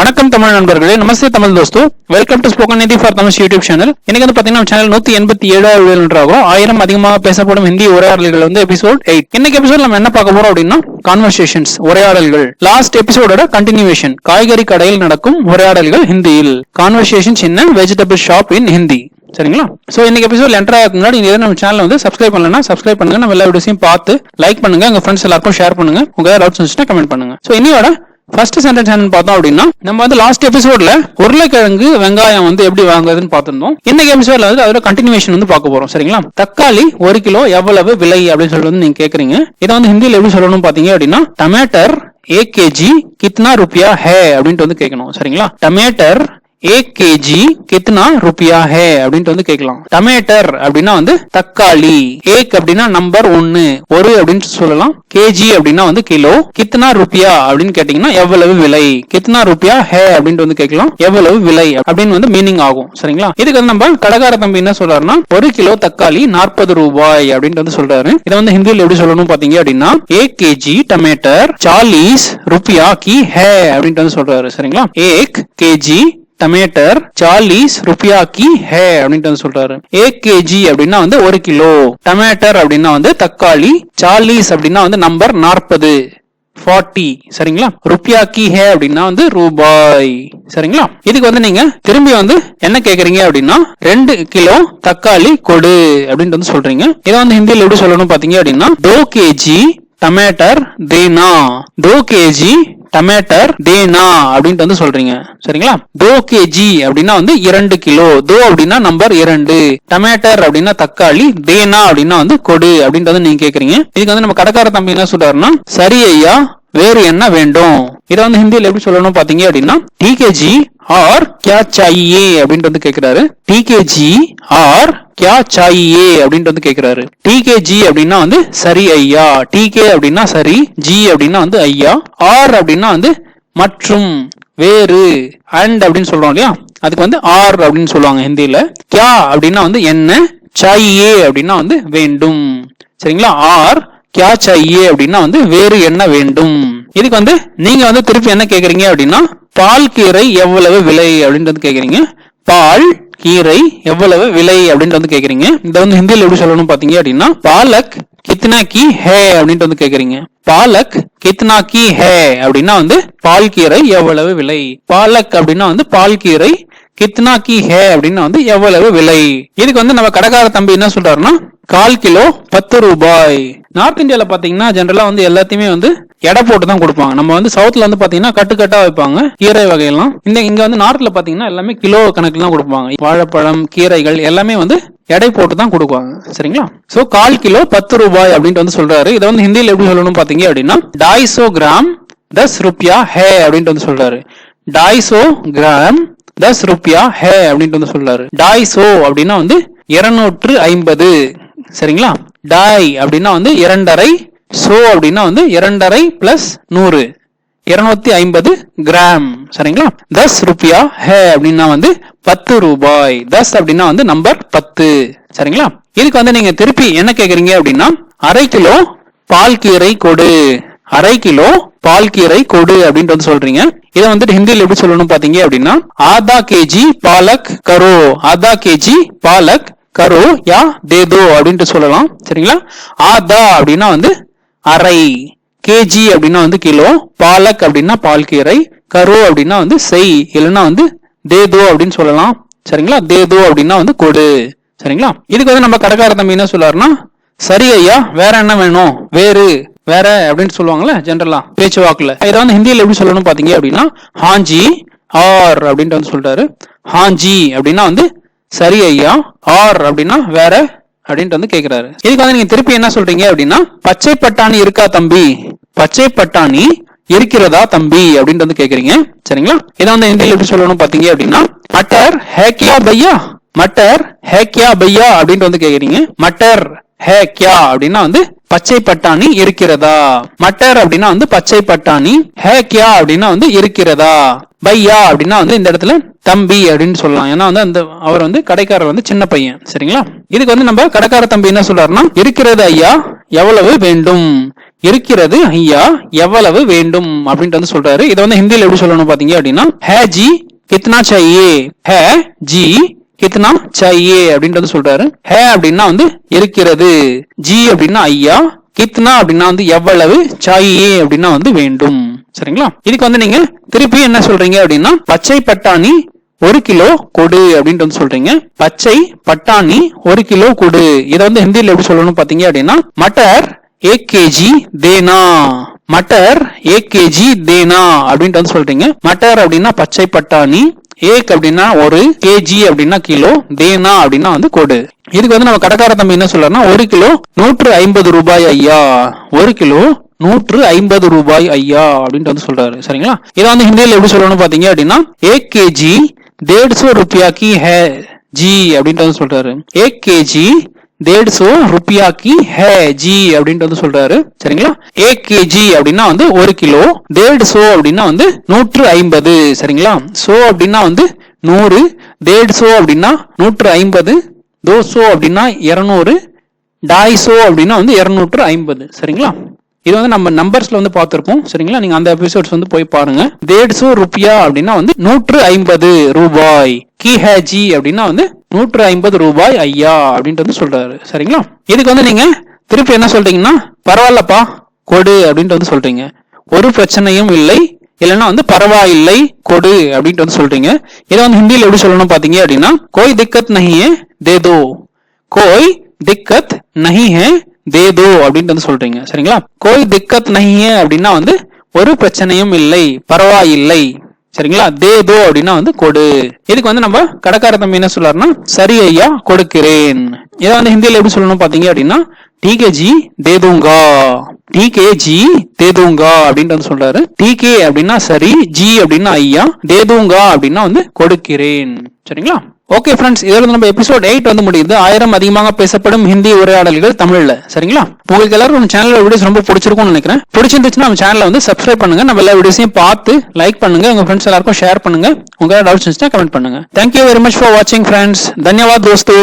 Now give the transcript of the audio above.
வணக்கம் தமிழ் நண்பர்களே. நமஸ்தே Tamil தோஸ்து. Welcome to spoken Hindi for Tamil YouTube channel எனக்கு வந்து பாத்தீங்கன்னா சேனல் நூத்தி எண்பத்தி ஏழாவது வீடியோ ஒன்றாகும் ஆயிரம் அதிகமாக பேசப்படும் ஹிந்தி உரையாடல்கள் வந்து எபிசோட் எயிட் இன்னைக்கு எபிசோட் நம்ம என்ன பார்க்க போறோம் அப்படின்னா கான்வர்சேஷன்ஸ் உரையாடல்கள் லாஸ்ட் எபிசோடோட கண்டினியூவேஷன் காய்கறி கடையில் நடக்கும் உரையாடல்கள் ஹிந்தியில். கான்வர்சேஷன்ஸ் என்ன வெஜிடபிள் ஷாப் இன் ஹிந்தி சரிங்களா? சோ இன்னைக்கு எபிசோட் என்டர் ஆகிறது முன்னாடி நீங்க நம்ம சேனல் வந்து சப்ஸ்கிரைப் பண்ணலன்னா சப்ஸ்கிரைப் பண்ணுங்க. நம்ம எல்லா வீடியோஸையும் பார்த்து லைக் பண்ணுங்க. உங்க ஃப்ரெண்ட்ஸ் எல்லாருக்கும் ஷேர் பண்ணுங்க. உங்க டவுட்ஸ் இருந்துச்சுன்னா கமெண்ட் பண்ணுங்க. சோ இன்னையோட ஃபர்ஸ்ட் சென்டென்ஸ் என்னன்னு பார்த்தோம் அப்படின்னா நம்ம வந்து லாஸ்ட் எபிசோட்ல உருளைக்கிழங்கு வெங்காயம் வந்து எப்படி வாங்குறதுன்னு பார்த்துருந்தோம். இன்னைக்கு எபிசோட்ல வந்து அதோட கண்டினியூஷன் வந்து பார்க்க போறோம் சரிங்களா? தக்காளி ஒரு கிலோ எவ்வளவு விலை அப்படின்னு சொல்லிட்டு வந்து நீங்க கேக்குறீங்க. இதை வந்து ஹிந்தியில் எப்படி சொல்லணும்னு பாத்தீங்க அப்படின்னா டமேட்டர் ஏ கேஜி கித்னா ருபியா ஹே அப்படின்ட்டு வந்து கேட்கணும் சரிங்களா? டமேட்டர் एक केजी कितना रुपया है அப்படின்ட்டு வந்து கேட்கலாம் டமேட்டர் அப்படின்னா வந்து தக்காளி ஏக் அப்படின்னா நம்பர் ஒன்னு ஒரு அப்படின்னு சொல்லலாம் கேஜி அப்படின்னா வந்து கிலோ கித்னா ருபியா அப்படின்னு கேட்டீங்கன்னா எவ்வளவு விலை கித்னா ருபியா ஹே அப்படின்ட்டு வந்து கேட்கலாம் எவ்வளவு விலை அப்படின்னு வந்து மீனிங் ஆகும் சரிங்களா இதுக்கு வந்து நம்ம கடைக்கார தம்பி என்ன சொல்றாருன்னா ஒரு கிலோ தக்காளி நாற்பது ரூபாய் அப்படின்ட்டு வந்து சொல்றாரு இதை வந்து ஹிந்தியில் எப்படி சொல்லணும் பாத்தீங்க அப்படின்னா ஏக் கேஜி டமேட்டர் சாலீஸ் ருபியா கி ஹே அப்படின்ட்டு வந்து சொல்றாரு சரிங்களா ஏக் கேஜி டமேட்டர் சாலீஸ் ருபியாக்கி ஹே அப்படின்ட்டு வந்து சொல்றாரு. ஏ கேஜி அப்படின்னா வந்து ஒரு கிலோ. டமேட்டர் அப்படின்னா வந்து தக்காளி. சாலீஸ் அப்படின்னா வந்து நம்பர் நாற்பது. ஃபார்ட்டி சரிங்களா? ருப்பியா கி ஹே அப்படின்னா வந்து ரூபாய். சரிங்களா? இதுக்கு வந்து நீங்க திரும்பி வந்து என்ன கேக்குறீங்க அப்படின்னா ரெண்டு கிலோ தக்காளி கொடு அப்படின்ட்டு வந்து சொல்றீங்க. இதை வந்து ஹிந்தியில் எப்படி சொல்லணும் பாத்தீங்க அப்படின்னா டோ கேஜி டமேட்டர் தேனா. டோ கேஜி டமேட்டர் தேனா அப்படின்ட்டு வந்து சொல்றீங்க. சரிங்களா? தோ கேஜி அப்படின்னா வந்து இரண்டு கிலோ. தோ அப்படின்னா நம்பர் இரண்டு. டமேட்டர் அப்படின்னா தக்காளி. தேனா அப்படின்னா வந்து கொடு அப்படின்ட்டு வந்து நீங்க கேக்குறீங்க. இதுக்கு வந்து நம்ம கடைக்கார தம்பி என்ன சொல்றாருன்னா சரி ஐயா வேறு என்ன வேண்டும்? இதை வந்து ஹிந்தியில் எப்படி சொல்லணும் பாத்தீங்க அப்படின்னா டிகேஜி ஆர் கியா சாயியே அப்படின்ட்டு வந்து கேட்கிறாரு டிகேஜி ஆர் கியா சாயியே அப்படின்ட்டு வந்து கேட்கிறாரு டிகேஜி அப்படின்னா வந்து சரி ஐயா. டிகே அப்படின்னா சரி ஜி அப்படின்னா வந்து ஐயா. ஆர் அப்படின்னா வந்து மற்றும் வேறு அண்ட் அப்படின்னு சொல்றோம் இல்லையா? அதுக்கு வந்து ஆர் அப்படின்னு சொல்லுவாங்க ஹிந்தியில. கியா அப்படின்னா வந்து என்ன? சாயியே அப்படின்னா வந்து வேண்டும். சரிங்களா? ஆர் கியா சாயியே அப்படின்னா வந்து வேறு என்ன வேண்டும்? இதுக்கு வந்து நீங்க வந்து திருப்பி என்ன கேக்குறீங்க அப்படின்னா பால் கீரை எவ்வளவு விலை அப்படின்ட்டு வந்து கேக்குறீங்க. பால் கீரை எவ்வளவு விலை அப்படின்ட்டு வந்து கேக்குறீங்க. இதை வந்து ஹிந்தியில் எப்படி சொல்லணும் பாத்தீங்க அப்படின்னா பாலக் கித்னா கி ஹே அப்படின்ட்டு வந்து கேக்குறீங்க. பாலக் கித்னா கி ஹே அப்படின்னா வந்து பால் கீரை எவ்வளவு விலை. பாலக் அப்படின்னா வந்து பால் கீரை கித்னா கி ஹே அப்படின்னா வந்து எவ்வளவு விலை? இதுக்கு வந்து நம்ம கடைக்கார தம்பி என்ன சொல்றாருன்னா கால் கிலோ பத்து ரூபாய். நார்த் இந்தியாவில் பாத்தீங்கன்னா ஜென்ரலா வந்து எல்லாத்தையுமே வந்து எடை போட்டு தான் கொடுப்பாங்க. நம்ம வந்து சவுத்ல வந்து பாத்தீங்கன்னா கட்டுக்கட்டாக வைப்பாங்க. கீரை வகையெல்லாம். இந்த இங்க வந்து நார்த்ல பாத்தீங்கன்னா எல்லாமே கிலோ கணக்கில் தான் கொடுப்பாங்க. வாழைப்பழம் கீரைகள் எல்லாமே வந்து எடை போட்டு தான் கொடுப்பாங்க. சரிங்களா? சோ கால் கிலோ பத்து ரூபாய் அப்படின்ட்டு வந்து சொல்றாரு. இதை வந்து ஹிந்தியில் எப்படி சொல்லணும் பாத்தீங்க அப்படின்னா டாய்சோ கிராம் தஸ் ருப்பியா ஹே அப்படின்ட்டு வந்து சொல்றாரு. டாய்சோ கிராம் தஸ் ருப்பியா ஹே அப்படின்ட்டு வந்து சொல்றாரு. டாய்சோ அப்படின்னா வந்து இருநூற்று ஐம்பது. சரிங்களா? டாய் அப்படின்னா வந்து இரண்டரை சோ அப்படின்னா வந்து இரண்டரை பிளஸ் நூறு. இருநூத்தி ஐம்பது கிராம். சரிங்களா? தஸ் ருப்பியா ஹே அப்படின்னா வந்து பத்து ரூபாய். தஸ் அப்படின்னா வந்து நம்பர் பத்து. சரிங்களா? இதுக்கு வந்து நீங்க திருப்பி என்ன கேக்குறீங்க அப்படின்னா அரை கிலோ பால் கீரை கொடு. அரை கிலோ பால் கீரை கொடு அப்படின்ட்டு வந்து சொல்றீங்க. இதை வந்துட்டு ஹிந்தியில் எப்படி சொல்லணும் பாத்தீங்க அப்படின்னா ஆதா கேஜி பாலக் கரோ. ஆதா கேஜி பாலக் கரோ யா தேதோ அப்படின்ட்டு சொல்லலாம். சரிங்களா? ஆதா அப்படின்னா வந்து அரை. கேஜி அப்படின்னா வந்து கிலோ. பாலக் அப்படின்னா பால் கீரை. கரோ அப்படின்னா வந்து செய். இல்லைன்னா வந்து தேதோ அப்படின்னு சொல்லலாம். சரிங்களா? தேதோ அப்படின்னா வந்து கொடு. சரிங்களா? இதுக்கு வந்து நம்ம கடைக்கார தம்பி என்ன சொல்லாருன்னா சரி ஐயா வேற என்ன வேணும்? வேறு. வேற அப்படின்னு சொல்லுவாங்கல்ல ஜென்ரலா பேச்சு வாக்குல இதை வந்து ஹிந்தியில் எப்படி சொல்லணும் பாத்தீங்க அப்படின்னா ஹாஞ்சி ஆர் அப்படின்ட்டு வந்து சொல்றாரு. ஹாஞ்சி அப்படின்னா வந்து சரி ஐயா ஆர் அப்படின்னா வேற அப்படின்ட்டு வந்து கேக்குறாரு. இதுக்கு வந்து நீங்க திருப்பி என்ன சொல்றீங்க அப்படின்னா பச்சை பட்டாணி இருக்கா தம்பி? பச்சை பட்டாணி இருக்கிறதா தம்பி அப்படின்ட்டு வந்து கேக்குறீங்க. சரிங்களா? இதை வந்து ஹிந்தியில் எப்படி சொல்லணும் பாத்தீங்க அப்படின்னா மட்டர் ஹேக்கியா பையா? மட்டர் ஹேக்கியா பையா அப்படின்ட்டு வந்து கேக்குறீங்க. மட்டர் ஹே கியா அப்படின்னா வந்து பச்சை பட்டாணி இருக்கிறதா? மட்டர் அப்படின்னா வந்து பச்சை பட்டாணி. ஹே கியா அப்படின்னா வந்து இருக்கிறதா? பையா அப்படின்னா வந்து இந்த இடத்துல தம்பி அப்படின்னு சொல்லலாம். ஏன்னா வந்து அந்த அவர் வந்து கடைக்காரர் வந்து சின்ன பையன். சரிங்களா? இதுக்கு வந்து நம்ம கடைக்கார தம்பி என்ன சொல்றாருன்னா இருக்கிறது ஐயா எவ்வளவு வேண்டும்? இருக்கிறது ஐயா எவ்வளவு வேண்டும்? அப்படின்ட்டு வந்து சொல்றாரு. இதை வந்து ஹிந்தியில எப்படி சொல்லணும் பாத்தீங்க அப்படின்னா ஹே ஜி கித்னா சாயே ஹே ஜி கித்னா சையே அப்படின்ட்டு வந்து சொல்றாரு. ஹே அப்படின்னா வந்து இருக்கிறது. ஜி அப்படின்னா ஐயா. கித்னா அப்படின்னா வந்து எவ்வளவு? சாயே அப்படின்னா வந்து வேண்டும். சரிங்களா? இதுக்கு வந்து நீங்க திருப்பி என்ன சொல்றீங்க அப்படின்னா பச்சை பட்டாணி ஒரு கிலோ கொடு அப்படின்ட்டு வந்து சொல்றீங்க. பச்சை பட்டாணி ஒரு கிலோ கொடு. இதை வந்து ஹிந்தியில எப்படி சொல்லணும் பாத்தீங்க அப்படின்னா மட்டர் ஏக் கேஜி தேனா. மட்டர் ஏக் கேஜி தேனா அப்படின்ட்டு வந்து சொல்றீங்க. மட்டர் அப்படின்னா பச்சை பட்டாணி ஏக் அப்படின்னா ஒரு கேஜி அப்படின்னா கிலோ தேனா அப்படின்னா வந்து கொடு. இதுக்கு வந்து நம்ம கடைக்கார தம்பி என்ன சொல்றோம்னா ஒரு கிலோ நூற்று ஐம்பது ரூபாய் ஐயா. ஒரு கிலோ நூற்று ஐம்பது ரூபாய் ஐயா அப்படின்ட்டு வந்து சொல்றாரு. சரிங்களா? இதை வந்து ஹிந்தியில் எப்படி சொல்லணும்னு பாத்தீங்க அப்படின்னா ஏக் கேஜி டேட் சோ ஹே ஜி அப்படின்ட்டு வந்து சொல்றாரு. ஏக் கேஜி தேட்ஸோ ருப்பியாக்கி ஹே ஜி அப்படின்ட்டு வந்து சொல்றாரு. சரிங்களா? ஏ கேஜி அப்படின்னா வந்து ஒரு கிலோ. டேட் சோ அப்படின்னா வந்து நூற்று ஐம்பது. சரிங்களா? சோ அப்படின்னா வந்து நூறு. டேட் சோ அப்படின்னா நூற்று ஐம்பது. தோசோ அப்படின்னா இரநூறு. டாய்சோ அப்படின்னா வந்து இரநூற்று ஐம்பது. சரிங்களா? இது வந்து நம்ம நம்பர்ஸ்ல வந்து பார்த்திருப்போம். சரிங்களா? நீங்க அந்த எபிசோட்ஸ் வந்து போய் பாருங்க. தேட்ஸோ ருப்பியா அப்படின்னா வந்து நூற்று ஐம்பது ரூபாய். கி ஹேஜி அப்படின்னா வந்து நூற்று ஐம்பது ரூபாய் ஐயா அப்படின்ட்டு வந்து சொல்றாரு. சரிங்களா? இதுக்கு வந்து நீங்க திருப்பி என்ன சொல்றீங்கன்னா பரவாயில்லப்பா கொடு அப்படின்ட்டு வந்து சொல்றீங்க. ஒரு பிரச்சனையும் இல்லை. இல்லைன்னா வந்து பரவாயில்லை கொடு அப்படின்ட்டு வந்து சொல்றீங்க. இதை வந்து ஹிந்தியில் எப்படி சொல்லணும் பாத்தீங்க அப்படின்னா கோய் திக்கத் நஹி தே தோ. கோய் திக்கத் நஹி ஹே தே தோ அப்படின்ட்டு வந்து சொல்றீங்க. சரிங்களா? கோய் திக்கத் நஹிய அப்படின்னா வந்து ஒரு பிரச்சனையும் இல்லை பரவாயில்லை. சரிங்களா? தே தோ அப்படின்னா வந்து கொடு. இதுக்கு வந்து நம்ம கடைக்கார தம்பி என்ன சொல்றாருன்னா சரி ஐயா கொடுக்கிறேன். இதை வந்து ஹிந்தியில எப்படி சொல்லணும் பாத்தீங்க அப்படின்னா டிகேஜி தேதுங்கா டிகேஜி தேதுங்கா அப்படின்ட்டு வந்து சொல்றாரு. டிகே அப்படின்னா சரி ஜி அப்படின்னா ஐயா தேதுங்கா அப்படின்னா வந்து கொடுக்கிறேன். சரிங்களா? ஓகே ஃப்ரெண்ட்ஸ் இதோட நம்ம எபிசோட் எயிட் வந்து முடியுது. ஆயிரம் அதிகமாக பேசப்படும் ஹிந்தி உரையாடல்கள் தமிழ்ல. சரிங்களா? உங்களுக்கு எல்லாரும் நம்ம சேனல் வீடியோஸ் ரொம்ப பிடிச்சிருக்கும்னு நினைக்கிறேன். பிடிச்சிருந்துச்சுன்னா நம்ம சேனலை வந்து சப்ஸ்கிரைப் பண்ணுங்க. நம்ம எல்லா வீடியோஸையும் பார்த்து லைக் பண்ணுங்க. உங்க ஃப்ரெண்ட்ஸ் எல்லாருக்கும் ஷேர் பண்ணுங்க. உங்க டவுட்ஸ் இருந்துச்சுன்னா கமெண்ட் பண்ணுங்க. Thank you very much for வாட்சிங் ஃப்ரெண்ட்ஸ் தன்யவாத் தோஸ்தோ.